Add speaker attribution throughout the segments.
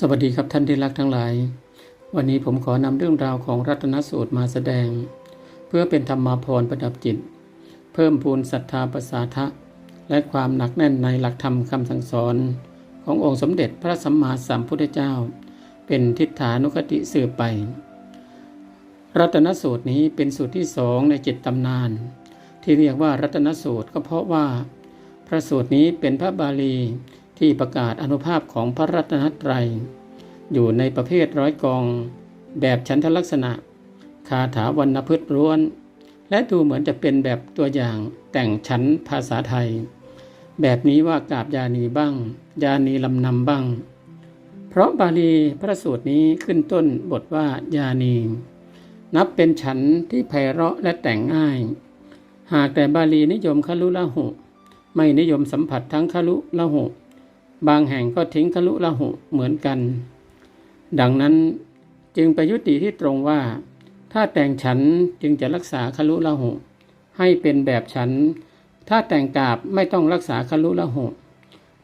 Speaker 1: สวัสดีครับท่านที่รักทั้งหลาย วันนี้ผมขอนำเรื่องราวของรัตนสูตรมาแสดง เพื่อเป็นธรรมาภรประดับจิต เพิ่มพูนศรัทธาประสาทะ และความหนักแน่นในหลักธรรมคำสั่งสอน ขององค์สมเด็จพระสัมมาสัมพุทธเจ้า เป็นทิฏฐานุคติสืบไป รัตนสูตรนี้เป็นสูตรที่สองในจิตตำนาน ที่เรียกว่ารัตนสูตรก็เพราะว่า พระสูตรนี้เป็นพระบาลี ที่ประกาศอนุภาพของพระรัตนตรัย อยู่ในประเภทร้อยกอง แบบฉันทลักษณะ คาถาวรรณพืชร้วน และดูเหมือนจะเป็นแบบตัวอย่างแต่งชั้นภาษาไทย แบบนี้ว่ากาบยานีบ้าง ยานีลำนำบ้าง เพราะบาลีพระสูตรนี้ขึ้นต้นบทว่ายานี นับเป็นฉันที่ไพเราะและแต่งง่าย หากแต่บาลีนิยมคลุละหุ ไม่นิยมสัมผัสทั้งคลุละหุ บางแห่งก็ทิ้งคลุละหุเหมือนกัน ดังนั้นจึงไปยุติที่ตรงว่า ถ้าแต่งฉันจึงจะรักษาคลุละหุ ให้เป็นแบบฉัน ถ้าแต่งกาบไม่ต้องรักษาคลุละหุ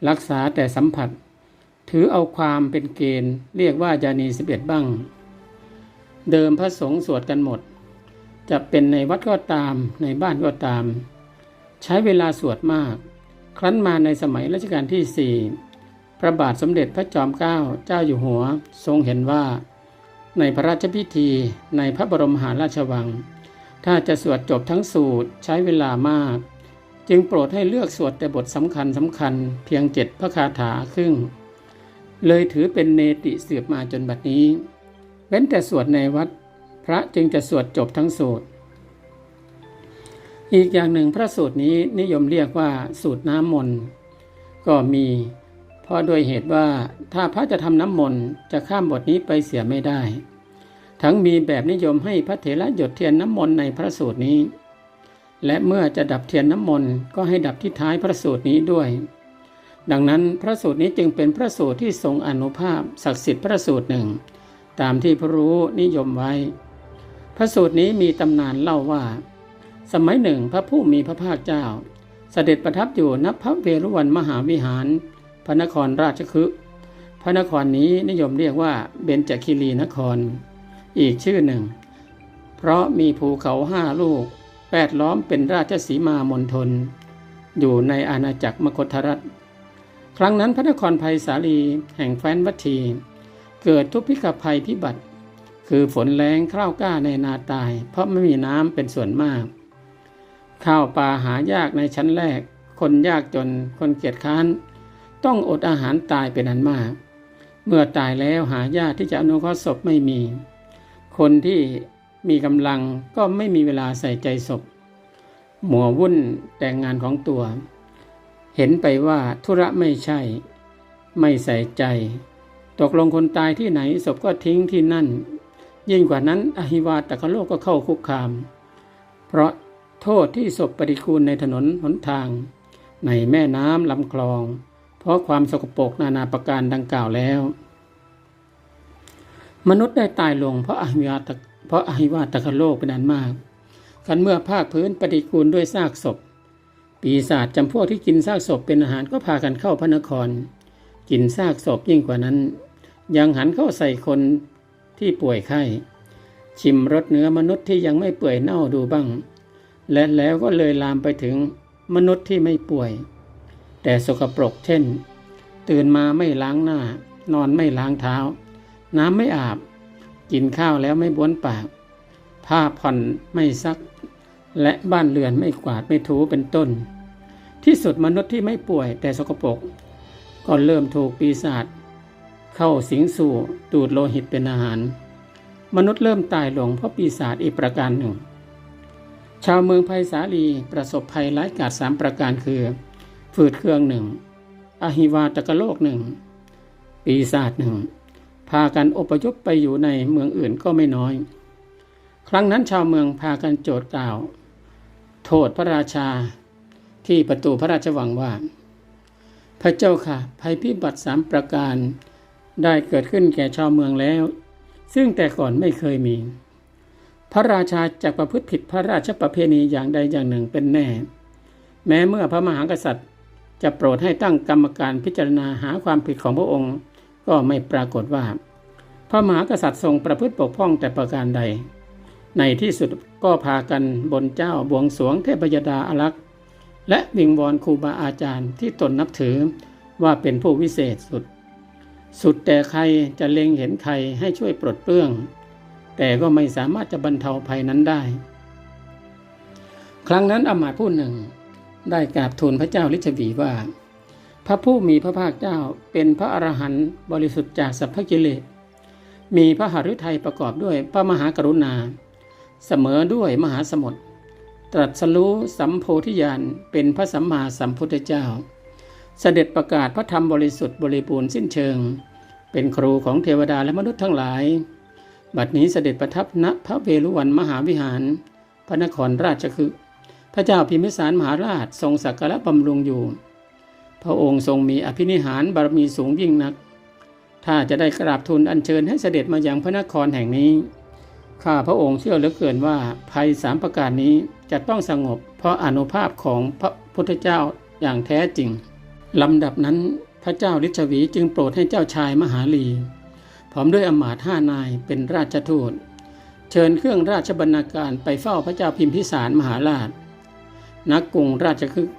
Speaker 1: รักษาแต่สัมผัส ถือเอาความเป็นเกณฑ์ เรียกว่ายานีสิบเอ็ดบ้าง เดิมพระสงฆ์สวดกันหมด จะเป็นในวัดก็ตามในบ้านก็ตาม ใช้เวลาสวดมาก ครั้นมาในสมัยรัชกาลที่สี่ พระบาทสมเด็จพระจอมเกล้าเจ้าอยู่หัวทรงเห็นว่า ในพระราชพิธีในพระบรมหาราชวัง ถ้าจะสวดจบทั้งสูตรใช้เวลามาก จึงโปรดให้เลือกสวดแต่บทสำคัญสำคัญเพียงเจ็ดพระคาถาครึ่ง เลยถือเป็นเนติสืบมาจนบัดนี้ เว้นแต่สวดในวัด พระจึงจะสวดจบทั้งสูตรอีกอย่างหนึ่งพระสูตรนี้นิยมเรียกว่าสูตรน้ำมนต์ก็มี พราะโดยเหตุว่าถ้าพระจะทำน้ำมนต์จะข้ามบทนี้ไปเสียไม่ได้ ทั้งมีแบบนิยมให้พระเถระหยดเทียนน้ำมนต์ในพระสูตรนี้ และเมื่อจะดับเทียนน้ำมนต์ก็ให้ดับที่ท้ายพระสูตรนี้ด้วย ดังนั้นพระสูตรนี้จึงเป็นพระสูตรที่ทรงอนุภาพศักดิ์สิทธิ์พระสูตรหนึ่ง ตามที่พระรู้นิยมไว้ พระสูตรนี้มีตำนานเล่าว่า สมัยหนึ่งพระผู้มีพระภาคเจ้า เสด็จประทับอยู่ณพระเวรุวันมหาวิหาร ระนครราชคฤห์พระนครนี้นิยมเรียกว่าเบญจคิรีนคร อีกชื่อหนึ่ง เพราะมีภูเขาห้าลูกแปดล้อมเป็นราชสีมามณฑลอยู่ในอาณาจักรมคธรัฐ ครั้งนั้นพระนครภัยสาลีแห่งแฟนวัตทีเกิดทุพพิกภัยพิบัติ คือฝนแรงข้าวกล้าในนาตาย เพราะไม่มีน้ำเป็นส่วนมาก ข้าวปลาหายากในชั้นแรก คนยากจนคนเกียจค้าน ต้องอดอาหารตายเป็นอันมาก เมื่อตายแล้วหาญาติที่จะอนุเคราะห์ศพไม่มี คนที่มีกำลังก็ไม่มีเวลาใส่ใจศพหมัววุ่นแต่งงานของตัว เห็นไปว่าธุระไม่ใช่ ไม่ใส่ใจ ตกลงคนตายที่ไหนศพก็ทิ้งที่นั่น ยิ่งกว่านั้นอหิวาตกโลกก็เข้าคุกคาม เพราะโทษที่ศพปฏิคูลในถนนหนทาง ในแม่น้ำลำคลอง ราะความสกปรกนานาประการดังกล่าวแล้ว มนุษย์ได้ตายลงเพราะอหิวาตเพราะอหิวาตกโลกเป็นอันมากคันเมื่อภาคพื้นปฏิกูลด้วยซากศพ ปีศาจจำพวกที่กินซากศพเป็นอาหารก็พากันเข้าพระนคร กินซากศพยิ่งกว่านั้น ยังหันเข้าใส่คนที่ป่วยไข้ชิมรสเนื้อมนุษย์ที่ยังไม่เปื่อยเน่าดูบ้าง และแล้วก็เลยลามไปถึงมนุษย์ที่ไม่ป่วย แต่สกปรกเช่น ตื่นมาไม่ล้างหน้า นอนไม่ล้างเท้า น้ำไม่อาบ กินข้าวแล้วไม่บ้วนปาก ผ้าผ่อนไม่ซัก และบ้านเรือนไม่กวาดไม่ถูเป็นต้น ที่สุดมนุษย์ที่ไม่ป่วยแต่สกปรกก็เริ่มถูกปีศาจเข้าสิงสู่ดูดโลหิตเป็นอาหาร มนุษย์เริ่มตายลงเพราะปีศาจอีกประการหนึ่ง ชาวเมืองไผ่สาลีประสบภัยร้ายกาจสามประการคือ ฝืดเครื่องหนึ่ง อหิวาตกโลกหนึ่ง ปีศาจหนึ่ง พากันอพยพไปอยู่ในเมืองอื่นก็ไม่น้อย ครั้งนั้นชาวเมืองพากันโจทย์กล่าว โทษพระราชาที่ประตูพระราชวังว่า พระเจ้าค่ะ ภัยพิบัติสามประการได้เกิดขึ้นแก่ชาวเมืองแล้ว ซึ่งแต่ก่อนไม่เคยมี พระราชาจะประพฤติผิดพระราชประเพณีอย่างใดอย่างหนึ่งเป็นแน่ แม้เมื่อพระมหากษัตริย์ จะโปรดให้ตั้งกรรมการพิจารณาหาความผิดของพระองค์ ก็ไม่ปรากฏว่า พระมหากษัตริย์ทรงประพฤติปกป้องแต่ประการใด ในที่สุดก็พากันบนเจ้าบวงสรวงเทพยดาอารักษ์และวิงวอนครูบาอาจารย์ที่ตนนับถือว่าเป็นผู้วิเศษสุด สุดแต่ใครจะเล็งเห็นใครให้ช่วยปลดเปลื้อง แต่ก็ไม่สามารถจะบรรเทาภัยนั้นได้ ครั้งนั้นอำมาตย์ผู้หนึ่ง ได้กราบทูลพระเจ้าลิชวีว่า พระผู้มีพระภาคเจ้าเป็นพระอรหันต์บริสุทธิ์จากสัพพกิเลสมีพระหฤทัยประกอบด้วยพระมหากรุณา เสมอด้วยมหาสมุทรตรัสรู้สัมโพธิญาณเป็นพระสัมมาสัมพุทธเจ้า เสด็จประกาศพระธรรมบริสุทธิ์บริบูรณ์สิ้นเชิง เป็นครูของเทวดาและมนุษย์ทั้งหลาย บัดนี้เสด็จประทับณพระเวรุวันมหาวิหาร พระนครราชคฤห์ พระเจ้าพิมพิสารมหาราชทรงสักการะบำรุงอยู่ พระองค์ทรงมีอภินิหารบารมีสูงยิ่งนัก ถ้าจะได้กราบทูลอัญเชิญให้เสด็จมายังพระนครแห่งนี้ ข้าพระองค์เชื่อเหลือเกินว่าภัยสามประการนี้จะต้องสงบเพราะอนุภาพของพระพุทธเจ้าอย่างแท้จริงลำดับนั้นพระเจ้าลิชวีจึงโปรดให้เจ้าชายมหาลี พร้อมด้วยอำมาตย์ห้านายเป็นราชทูตเชิญเครื่องราชบรรณาการไปเฝ้าพระเจ้าพิมพิสารมหาราช นักกรุงราชคฤห์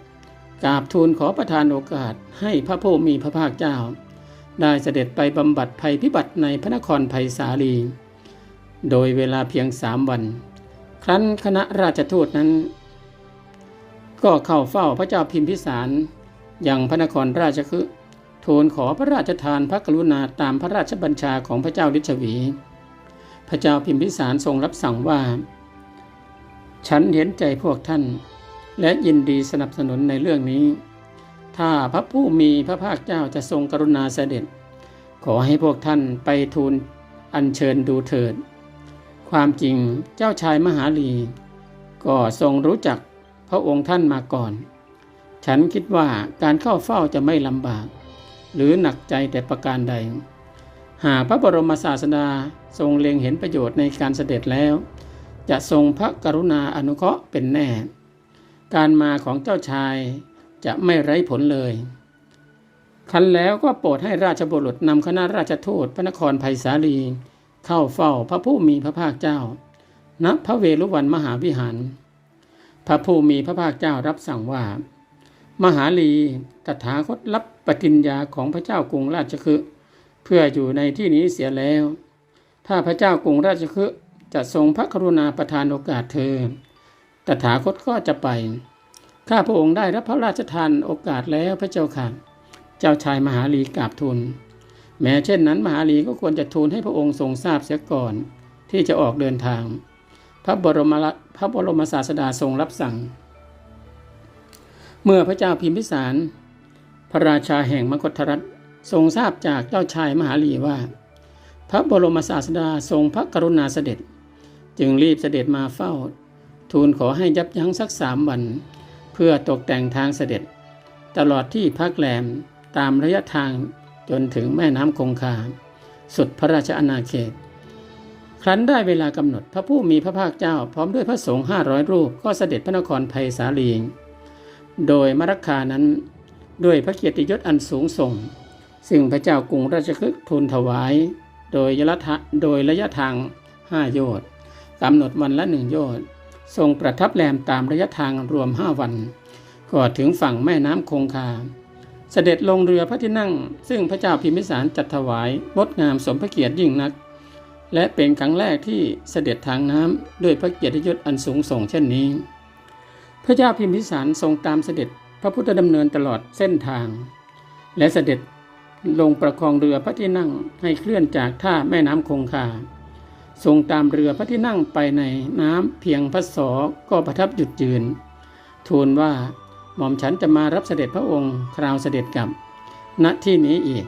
Speaker 1: กราบทูลขอประทานโอกาสให้พระผู้มีพระภาคเจ้า ได้เสด็จไปบำบัดภัยพิบัติในพระนครไผ่สาลี โดยเวลาเพียงสามวัน ครั้นคณะราชทูตนั้น ก็เข้าเฝ้าพระเจ้าพิมพิสารอยังพระนครราชคฤห์ทูลขอพระราชทานพระกรุณาตามพระราชบัญชาของพระเจ้าลิชวี พระเจ้าพิมพิสารทรงรับสั่งว่า ฉันเห็นใจพวกท่าน และยินดีสนับสนุนในเรื่องนี้ ถ้าพระผู้มีพระภาคเจ้าจะทรงกรุณาเสด็จ ขอให้พวกท่านไปทูลอัญเชิญดูเถิด ความจริงเจ้าชายมหาลี ก็ทรงรู้จักพระองค์ท่านมาก่อน ฉันคิดว่าการเข้าเฝ้าจะไม่ลำบาก หรือหนักใจแต่ประการใด หากพระบรมศาสดาทรงเล็งเห็นประโยชน์ในการเสด็จแล้ว จะทรงพระกรุณาอนุเคราะห์เป็นแน่ การมาของเจ้าชายจะไม่ไร้ผลเลยคันแล้วก็โปรดให้ราชบุรุษนำคณะราชทูตพระนครไผ่สาลี เข้าเฝ้าพระผู้มีพระภาคเจ้า ณ พระเวรุวันมหาวิหาร พระผู้มีพระภาคเจ้ารับสั่งว่า มหาลีตถาคตรับปฏิญญาของพระเจ้ากรุงราชคฤห์เพื่ออยู่ในที่นี้เสียแล้ว ถ้าพระเจ้ากรุงราชคฤห์จะทรงพระกรุณาประทานโอกาสเธอ ตถาคตก็จะไป ข้าพระองค์ได้รับพระราชทานโอกาสแล้วพระเจ้าค่ะ เจ้าชายมหาลีกราบทูล แม้เช่นนั้นมหาลีก็ควรจะทูลให้พระองค์ทรงทราบเสียก่อน ที่จะออกเดินทาง พระบรมราพระบรมศาสดาทรงรับสั่ง เมื่อพระเจ้าพิมพิสาร พระราชาแห่งมคธรัฐทรงทราบจากเจ้าชายมหาลีว่า พระบรมศาสดาทรงพระกรุณาเสด็จ จึงรีบเสด็จมาเฝ้า ทูลขอให้ยับยั้งสักสามวัน เพื่อตกแต่งทางเสด็จ ตลอดที่พักแรมตามระยะทางจนถึงแม่น้ำคงคา สุดพระราชอาณาเขต ครั้นได้เวลากำหนดพระผู้มีพระภาคเจ้าพร้อมด้วยพระสงฆ์ห้าร้อยรูปก็เสด็จพระนครไผ่สาลีโดยมรคคานั้นด้วยพระเกียรติยศอันสูงส่ง ซึ่งพระเจ้ากรุงราชคฤห์ทูลถวาย โดยระยะโดยระยะทางห้าโยชน์กำหนดวันละหนึ่งโยชน์ ทรงประทับแรมตามระยะทางรวมห้าวันก็ถึงฝั่งแม่น้ำคงคา เสด็จลงเรือพระที่นั่ง ซึ่งพระเจ้าพิมพิสารจัดถวายงดงามสมพระเกียรติยิ่งนัก และเป็นครั้งแรกที่เสด็จทางน้ำด้วยพระเกียรติยศอันสูงส่งเช่นนี้ พระเจ้าพิมพิสารทรงตามเสด็จพระพุทธดำเนินตลอดเส้นทาง และเสด็จลงประคองเรือพระที่นั่งให้เคลื่อนจากท่าแม่น้ำคงคา ทรงตามเรือพระที่นั่งไปในน้ำเพียงพระศอก็ประทับหยุดยืน ทูลว่าหม่อมฉันจะมารับเสด็จพระองค์คราวเสด็จกลับ ณที่นี้อีก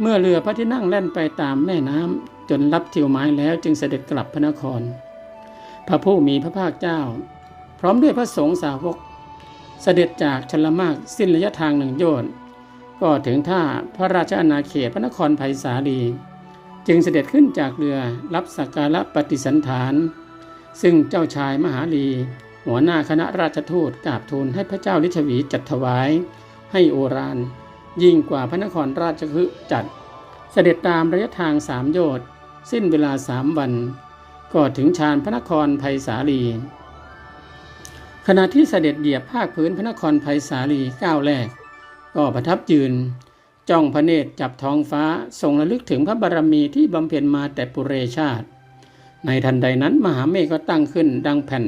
Speaker 1: เมื่อเรือพระที่นั่งแล่นไปตามแม่น้ำจนรับทิวไม้แล้วจึงเสด็จกลับพระนคร พระผู้มีพระภาคเจ้า พร้อมด้วยพระสงฆ์สาวก เสด็จจากชลมากสิ้นระยะทางหนึ่งโยชน์ก็ถึงท่าพระราชอาณาเขตพระนครไผ่สาลี จึงเสด็จขึ้นจากเรือรับสักการะปฏิสันฐาน ซึ่งเจ้าชายมหาลี หัวหน้าคณะราชทูตกราบทูลให้พระเจ้าลิชวีจัดถวาย ให้โอรานยิ่งกว่าพระนครราชคฤห์จัด เสด็จตามระยะทางสามโยชน์สิ้นเวลาสามวัน ก็ถึงชานพระนครไผ่สาลี ขณะที่เสด็จเหยียบภาคพื้นพระนครไผ่สาลีก้าวแรก ก็ประทับยืน จ้องพระเนตรจับท้องฟ้าทรงระลึกถึงพระบารมีที่บำเพ็ญมาแต่ปุเรชาติ ในทันใดนั้นมหาเมฆก็ตั้งขึ้นดังแผ่น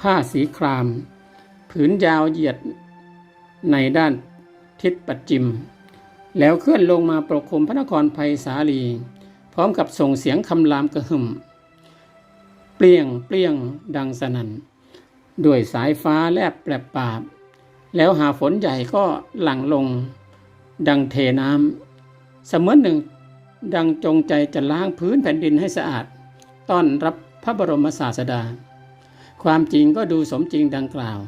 Speaker 1: ผ้าสีคราม ผืนยาวเหยียดในด้านทิศปัจจิม แล้วเคลื่อนลงมาปกคลุมพระนครไผ่สาลี พร้อมกับส่งเสียงคำรามกระหึ่ม เปลี่ยงเปลี่ยงดังสนั่นด้วยสายฟ้าแลบแปรบปาบ แล้วหาฝนใหญ่ก็หลั่งลง ดังเทน้ำเสมือนหนึ่ง ดังจงใจจะล้างพื้นแผ่นดินให้สะอาด ต้อนรับพระบรมศาสดา ความจริงก็ดูสมจริงดังกล่าว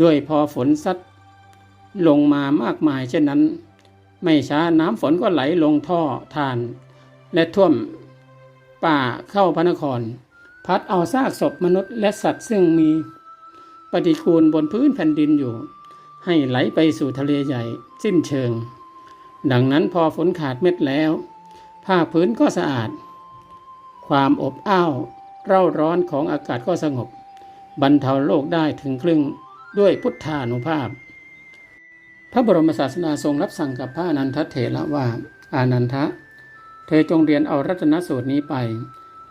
Speaker 1: ด้วยพอฝนซัดลงมามากมายเช่นนั้น ไม่ช้าน้ำฝนก็ไหลลงท่อทาน และท่วมป่าเข้าพระนคร พัดเอาซากศพมนุษย์และสัตว์ซึ่งมีปฏิคูลบนพื้นแผ่นดินอยู่ ให้ไหลไปสู่ทะเลใหญ่สิ้นเชิง ดังนั้นพอฝนขาดเม็ดแล้วภาพื้นก็สะอาด ความอบอ้าวเร่าร้อนของอากาศก็สงบ บรรเทาโลกได้ถึงครึ่งด้วยพุทธานุภาพ พระบรมศาสดาทรงรับสั่งกับพระอนันทเถระว่า อานันทะ เธอจงเรียนเอารัตนสูตรนี้ไป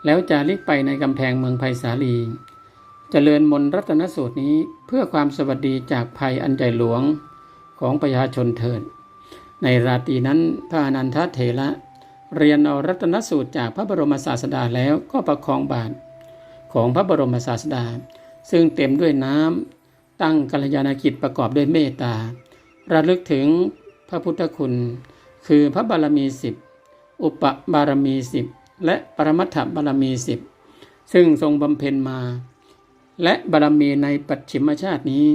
Speaker 1: แล้วจาริกไปในกำแพงเมืองไผ่สาลี จเจริญมนรัตนสูตรนี้เพื่อความสวัสดีจากภัยอันใหญ่หลวงของประชาชนเถิด ในราตรีนั้นพระอนันทเถระเรียนเอารัตนสูตรจากพระบรมศาสดาแล้วก็ประคองบาทของพระบรมศาสดา ซึ่งเต็มด้วยน้ำตั้งกัลยาณกิจประกอบด้วยเมตตา ระลึกถึงพระพุทธคุณ คือพระบารมีสิบอุปบารมีสิบและปรมัตถบารมีสิบซึ่งทรงบำเพ็ญมา และบารมีในปัจฉิมชาตินี้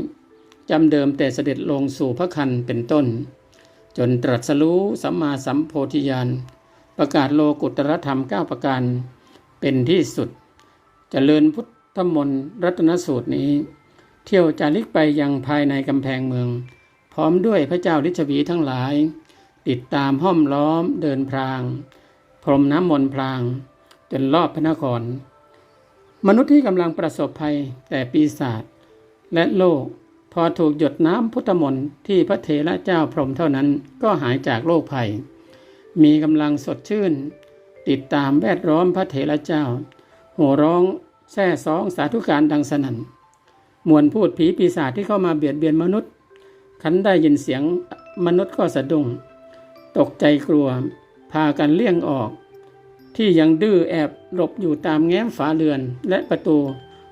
Speaker 1: จำเดิมแต่เสด็จลงสู่พระคันเป็นต้น จนตรัสรู้สัมมาสัมโพธิญาณประกาศโลกุตรธรรม 9 ประการ เป็นที่สุดจเจริญพุทธมนต์รัตนสูตรนี้ เที่ยวจาริกไปยังภายในกำแพงเมือง พร้อมด้วยพระเจ้าลิชวีทั้งหลาย ติดตามห้อมล้อมเดินพราง พรมน้ำมนต์พราง จนรอบพระนคร มนุษย์ที่กำลังประสบภัยแต่ปีศาจและโลก พอถูกหยดน้ำพุทธมนต์ที่พระเถระเจ้าพรหมเท่านั้นก็หายจากโรคภัย มีกำลังสดชื่น ติดตามแวดล้อมพระเถระเจ้าโห่ร้องแซ่ซ้องสาธุการดังสนั่นมวลพูดผีปีศาจที่เข้ามาเบียดเบียนมนุษย์ ขันได้ยินเสียงมนุษย์ก็สะดุ้งตกใจกลัว พากันเลี่ยงออก ที่ยังดื้อแอบหลบอยู่ตามแง้มฝาเรือนและประตู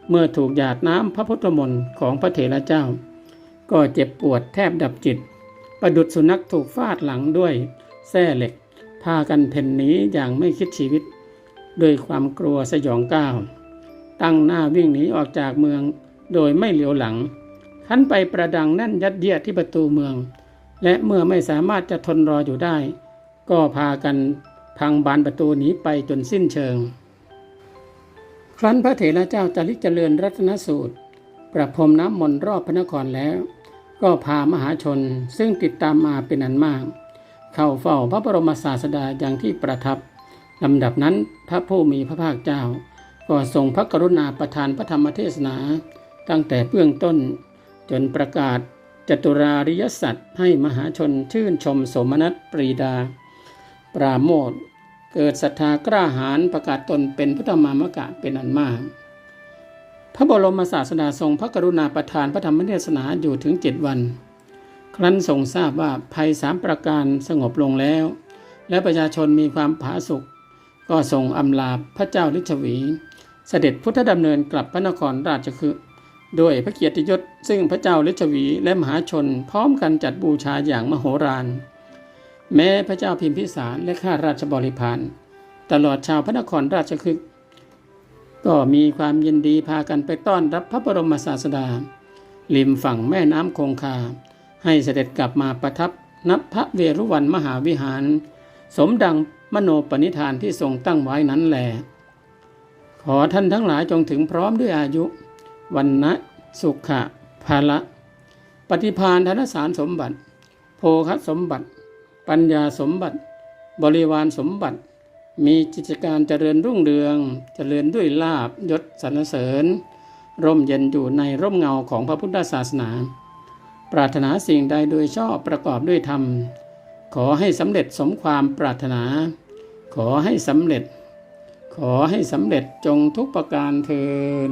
Speaker 1: เมื่อถูกหยาดน้ำพระพุทธมนต์ของพระเถระเจ้า ก็เจ็บปวดแทบดับจิต ประดุดสุนัขถูกฟาดหลังด้วยแส้เหล็ก พากันเพ่นหนีอย่างไม่คิดชีวิตด้วยความกลัวสยองก้าว ตั้งหน้าวิ่งหนีออกจากเมือง โดยไม่เหลียวหลังขันไปประดังแน่นยัดเยียดที่ประตูเมือง และเมื่อไม่สามารถจะทนรออยู่ได้ ก็พากัน พังบานประตูหนีไปจนสิ้นเชิง ครั้นพระเถระเจ้าจาริกเจริญรัตนสูตร ประพรมน้ำมนต์รอบพระนครแล้ว ก็พามหาชนซึ่งติดตามมาเป็นอันมาก เข้าเฝ้าพระบรมศาสดาอย่างที่ประทับลำดับนั้นพระผู้มีพระภาคเจ้า ก็ทรงพระกรุณาประทานพระธรรมเทศนา ตั้งแต่เบื้องต้น จนประกาศจตุราริยสัตว์ให้มหาชนชื่นชมสมนัตปรีดา ปราโมทเกิดศรัทธากล้าหาญประกาศตนเป็นพุทธมามกะเป็นอันมาก พระบรมศาสดาทรงพระกรุณาประทานพระธรรมเทศนาอยู่ถึงเจ็ดวัน ครั้นทรงทราบว่าภัยสามประการสงบลงแล้ว และประชาชนมีความผาสุกก็ทรงอำลาพระเจ้าลิชวี เสด็จพุทธดำเนินกลับพระนครราชคฤห์ด้วยพระเกียรติยศซึ่งพระเจ้าลิชวีและมหาชนพร้อมกันจัดบูชาอย่างมโหฬาร แม้พระเจ้าพิมพิสารและข้าราชบริพารตลอดชาวพระนครราชคฤห์ก็มีความยินดีพากันไปต้อนรับพระบรมศาสดา ริมฝั่งแม่น้ำคงคา ให้เสด็จกลับมาประทับนับพระเวรุวันมหาวิหาร สมดังมโนปณิธานที่ทรงตั้งไว้นั้นแหลขอท่านทั้งหลายจงถึงพร้อมด้วยอายุ วันนะสุขะภาละ ปฏิพานธนสารสมบัติโภคสมบัติ ปัญญาสมบัติ บริวารสมบัติ มีกิจการเจริญรุ่งเรือง เจริญด้วยลาบยศสรรเสริญ ร่มเย็นอยู่ในร่มเงาของพระพุทธศาสนา ปรารถนาสิ่งใดโดยชอบประกอบด้วยธรรม ขอให้สำเร็จสมความปรารถนา ขอให้สำเร็จ ขอให้สำเร็จจงทุกประการเทิน